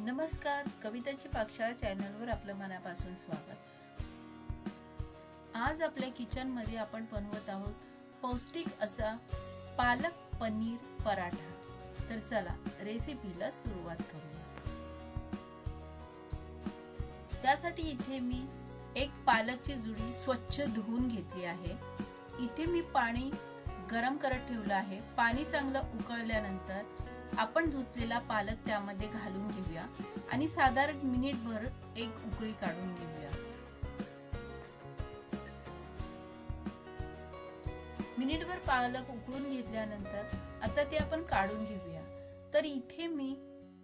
नमस्कार. कविताची पाकशाळा चॅनलवर आपलं मनापासून स्वागत. आज आपल्या किचनमध्ये आपण बनवत आहोत पौष्टिक असा पालक पनीर पराठा. तर चला रेसिपीला सुरुवात करूया. त्यासाठी इथे मी एक पालकची जुडी स्वच्छ धुवून घेतली आहे. इथे मी पाणी गरम करत ठेवलं आहे. पाणी चांगलं उकळल्यानंतर आपण धुतलेला पालक त्यामध्ये घालून घेऊया आणि साधारण मिनिटभर एक उकळी काढून घेऊया. मिनिटभर पालक उकळून घेतल्यानंतर आता ते आपण काढून घेऊया. तर इथे मी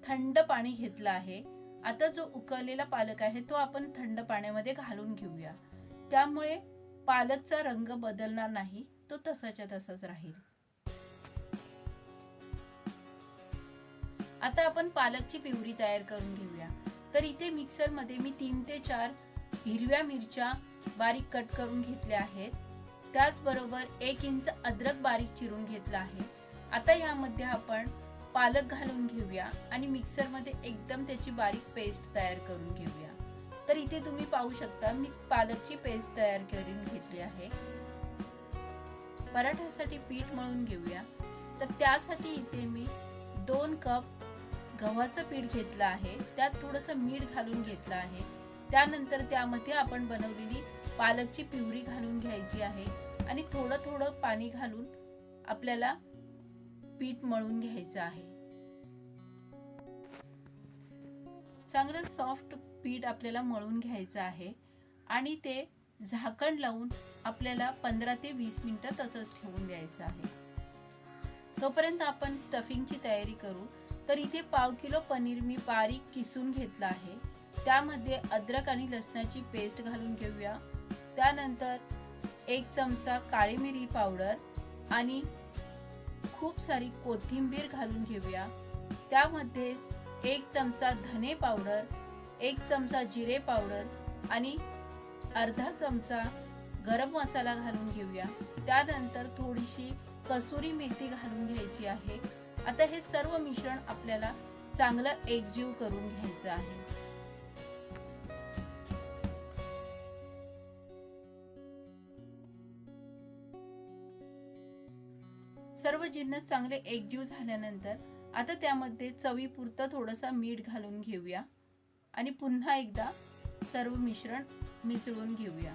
थंड पाणी घेतलं आहे. आता जो उकळलेला पालक आहे तो आपण थंड पाण्यामध्ये घालून घेऊया. त्यामुळे पालकचा रंग बदलणार नाही तो तसाच्या तसाच राहील. आता आपण पालकची पिवरी तयार करून घेऊया. तर इथे मिक्सरमध्ये मी तीन ते चार हिरव्या मिरच्या बारीक कट करून घेतल्या आहेत. त्याचबरोबर एक इंच अद्रक बारीक चिरून घेतला आहे. आता यामध्ये आपण पालक घालून घेऊया आणि मिक्सरमध्ये एकदम त्याची बारीक पेस्ट तयार करून घेऊया. तर इथे तुम्ही पाहू शकता मी पालकची पेस्ट तयार करून घेतली आहे. पराठ्यासाठी पीठ मळून घेऊया. तर त्यासाठी इथे मी दोन कप गव्हाचं पीठ घेतलं आहे त्यात थोडंसं मीठ घालून घेतलं आहे. त्यानंतर त्यामध्ये आपण बनवलेली पालकची पिवरी घालून घ्यायची आहे आणि थोडं थोडं पाणी घालून आपल्याला पीठ मळून घ्यायचं आहे. चांगलं सॉफ्ट पीठ आपल्याला मळून घ्यायचं आहे आणि ते झाकण लावून आपल्याला पंधरा ते वीस मिनटं तसंच ठेवून द्यायचं आहे. तोपर्यंत आपण स्टफिंगची तयारी करू. तर इथे पाव किलो पनीर मी बारीक किसून घेतलं आहे. त्यामध्ये अद्रक आणि लसणाची पेस्ट घालून घेऊया. त्यानंतर एक चमचा काळी मिरी पावडर आणि खूप सारी कोथिंबीर घालून घेऊया. त्यामध्येच एक चमचा धने पावडर एक चमचा जिरे पावडर आणि अर्धा चमचा गरम मसाला घालून घेऊया. त्यानंतर थोडीशी कसुरी मेथी घालून घ्यायची आहे. आता हे सर्व मिश्रण आपल्याला चांगलं एकजीव करून घ्यायचं आहे. सर्व जिन्नस चांगले एकजीव झाल्यानंतर आता त्यामध्ये चवीपुरतं थोडंसं मीठ घालून घेऊया आणि पुन्हा एकदा सर्व मिश्रण मिसळून घेऊया.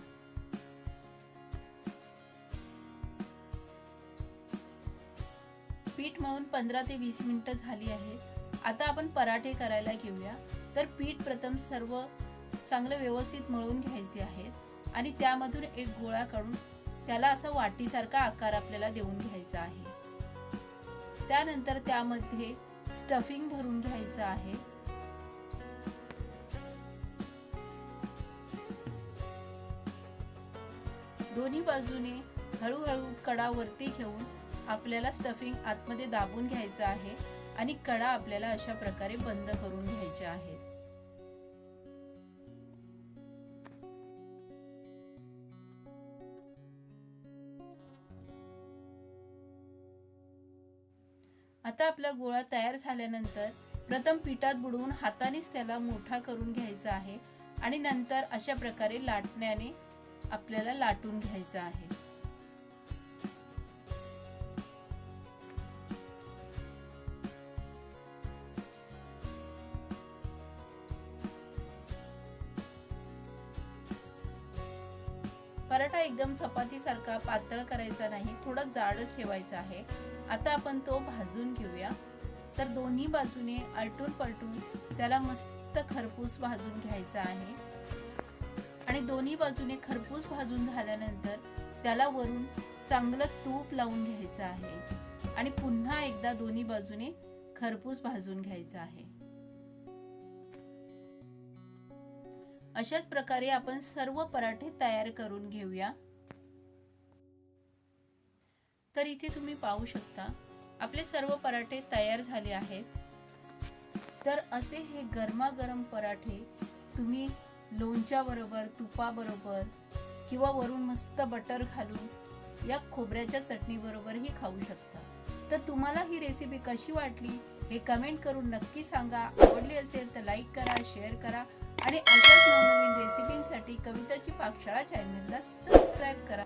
पीठ मळून पंधरा ते वीस मिनिटं झाली आहेत आता आपण पराठे करायला घेऊया. तर पीठ प्रथम सर्व चांगलं व्यवस्थित मळून घ्यायचे आहेत आणि त्यामधून एक गोळा काढून त्याला असा वाटीसारखा आकार आपल्याला देऊन घ्यायचा आहे. त्यानंतर त्यामध्ये स्टफिंग भरून घ्यायचं आहे. दोन्ही बाजूने हळूहळू कडावरती घेऊन आपल्याला स्टफिंग आतमध्ये दाबून घ्यायचं आहे आणि कडा आपल्याला अशा प्रकारे बंद करून घ्यायच्या आहेत. आता आपला गोळा तयार झाल्यानंतर प्रथम पिठात बुडवून हातानेच त्याला मोठा करून घ्यायचा आहे आणि नंतर अशा प्रकारे लाटण्याने आपल्याला लाटून घ्यायचा आहे. पराठा एकदम चपातीसारखा पातळ करायचा नाही थोडा जाडच ठेवायचा आहे. आता आपण तो भाजून घेऊया. तर दोन्ही बाजूने आलटून पलटून त्याला मस्त खरपूस भाजून घ्यायचा आहे. आणि दोन्ही बाजूने खरपूस भाजून झाल्यानंतर त्याला वरून चांगलं तूप लावून घ्यायचं आहे. आणि पुन्हा एकदा दोन्ही बाजूने खरपूस भाजून घ्यायचं आहे. अशाच प्रकारे आपण सर्व पराठे तयार करून घेऊया. तर इथे तुम्ही पाहू शकता आपले सर्व पराठे तयार झाले आहेत. तर असे हे गरमागरम पराठे तुम्ही लोणच्या बरोबर तुपाबरोबर किंवा वरून मस्त बटर घालून या खोबऱ्याच्या चटणीबरोबरही खाऊ शकता. तर तुम्हाला ही रेसिपी कशी वाटली हे कमेंट करून नक्की सांगा. आवडली असेल तर लाईक करा शेअर करा. आणि अशाच नवनवीन रेसिपींसाठी कविताची पाकशाळा चॅनलला सबस्क्राईब करा.